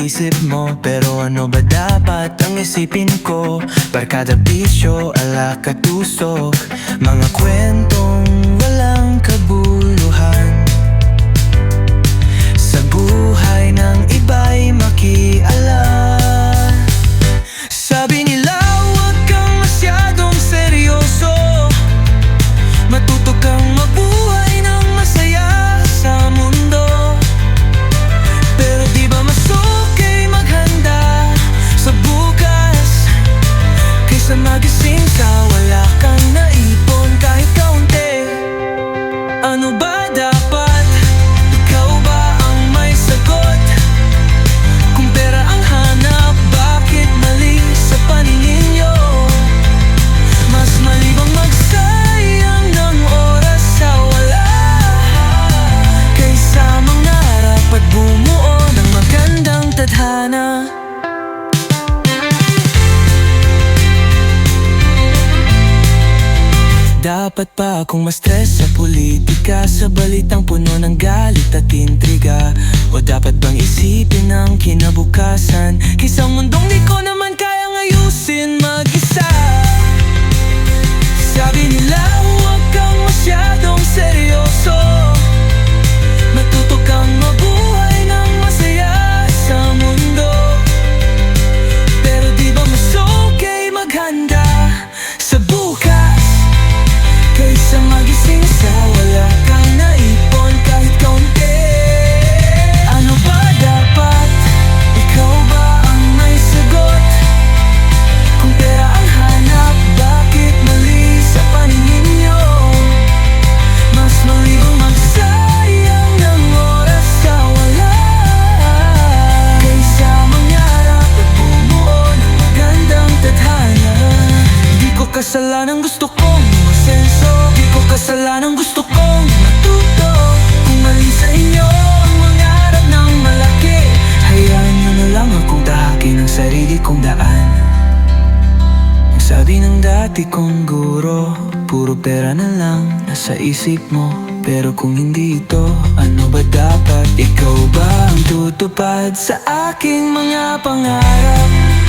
isip mo Pero ano ba dapat ang isipin ko? Barkada bisyo, ala katusok Mga kwentong Dapat pa akong ma-stress sa politika Sa balitang puno ng galit at intriga. O dapat bang isipin ang kinabukasan? Kaysa mundong kasalanan gusto kong masenso Di ko kasalanan gusto kong matuto Kung mali sa inyo ang mangarap ng malaki. Hayaan nyo na lang akong tahakin ang sarili kong daan. Ang sabi ng dati kong guro Puro pera na lang nasa isip mo. Pero kung hindi ito, ano ba dapat? Ikaw ba ang tutupad sa aking mga pangarap?